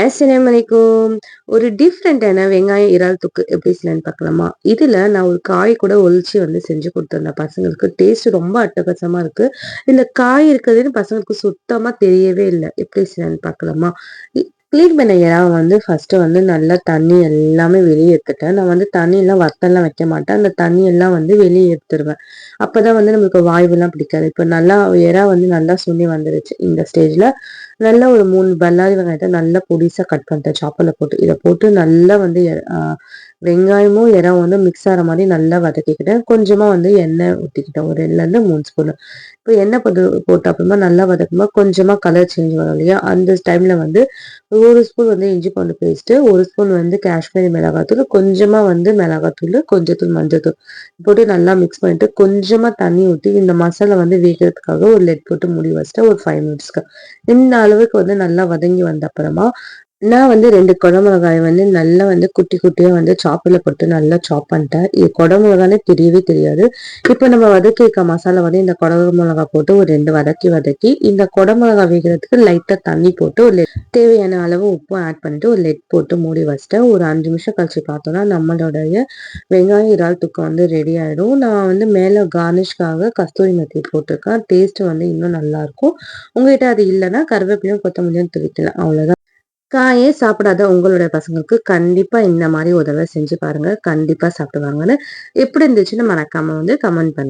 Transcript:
அஸ்ஸலாமு அலைக்கும். ஒரு டிஃப்ரெண்ட்டான வெங்காயம் இறால் தொக்கு எப்படி செய்யலான்னு பார்க்கலாமா? இதுல நான் ஒரு காய் கூட ஒழிச்சு வந்து செஞ்சு கொடுத்துருந்தேன் பசங்களுக்கு. டேஸ்ட் ரொம்ப அட்டகாசமாக இருக்கு. இந்த காய் இருக்குதுன்னு பசங்களுக்கு சுத்தமாக தெரியவே இல்லை எப்படி செய்யலான்னு பார்க்கலாமா? க்ளீன் கிளீன் பண்ண இறாவ வந்து ஃபர்ஸ்ட்டு வந்து நல்லா தண்ணி எல்லாமே வெளியே எடுத்துட்டேன். நான் வந்து தண்ணியெல்லாம் வத்தெல்லாம் வைக்க மாட்டேன். அந்த தண்ணியெல்லாம் வந்து வெளியே எடுத்துருவேன். அப்பதான் வந்து நம்மளுக்கு வாய்வுலாம் பிடிக்காது. இப்போ நல்லா இறா வந்து நல்லா சுண்டி வந்துருச்சு. இந்த ஸ்டேஜ்ல நல்லா ஒரு மூணு பல்லாரி வெங்காயத்தை நல்லா பொடிசாக கட் பண்ணிட்டேன் சாப்பர்ல போட்டு. இதை போட்டு நல்லா வந்து எ வெங்காயமும், இறம் வந்து மிக்ஸ் ஆகிற மாதிரி நல்லா வதக்கிக்கிட்டேன். கொஞ்சமாக வந்து எண்ணெய் ஊற்றிக்கிட்டேன் ஒரு 2லேருந்து 3 ஸ்பூனு. இப்போ எண்ணெய் போட்டு போட்ட அப்புறமா நல்லா வதக்கும்போது கொஞ்சமாக கலர் சேஞ்ச் வரும் இல்லையா? அந்த டைமில் வந்து ஒரு ஸ்பூன் வந்து இஞ்சி பூண்டு பேஸ்ட்டு, ஒரு ஸ்பூன் வந்து காஷ்மீரி மிளகாத்தூள், கொஞ்சமாக வந்து மிளகாத்தூள் கொஞ்சத்தூள் மஞ்சத்தூள் போட்டு நல்லா மிக்ஸ் பண்ணிட்டு, கொஞ்சமாக தண்ணி ஊற்றி இந்த மசாலா வந்து வேகிறதுக்காக ஒரு லெட் போட்டு மூடி வச்சுட்டேன் ஒரு ஃபைவ் மினிட்ஸ்க்கு. இந்த அளவுக்கு வந்து நல்லா வதங்கி வந்த அப்புறமா, நான் வந்து ரெண்டு குடமிளகாய் வந்து நல்லா வந்து குட்டி குட்டியாக வந்து சாப்பில் போட்டு நல்லா சாப் பண்ணிட்டேன். இது குடமிளகானே தெரியவே தெரியாது. இப்போ நம்ம வதக்கியிருக்க மசாலா வந்து இந்த கொடை போட்டு ஒரு ரெண்டு வதக்கி வதக்கி, இந்த கொடை மிளகா லைட்டாக தண்ணி போட்டு ஒரு தேவையான அளவு உப்பு ஆட் பண்ணிட்டு ஒரு லெட் போட்டு மூடி வச்சுட்டேன். ஒரு அஞ்சு நிமிஷம் கழிச்சு பார்த்தோம்னா, நம்மளுடைய வெங்காயம் இறால் தூக்கம் வந்து ரெடி ஆகிடும் நான் வந்து மேலே கார்னிஷ்காக கஸ்தூரி மெத்தி போட்டிருக்கேன். டேஸ்ட் வந்து இன்னும் நல்லாயிருக்கும் உங்ககிட்ட அது இல்லைன்னா கருவேப்பிலையும், கொத்தமல்லியும் தூவிக்கலாம். அவ்வளோதான். காயே சாப்பிடாத உங்களுடைய பசங்களுக்கு கண்டிப்பா இந்த மாதிரி உதவி செஞ்சு பாருங்க. கண்டிப்பா சாப்பிடுவாங்கன்னு. எப்படி இருந்துச்சுன்னு மறக்காம வந்து கமெண்ட் பண்ணுங்க.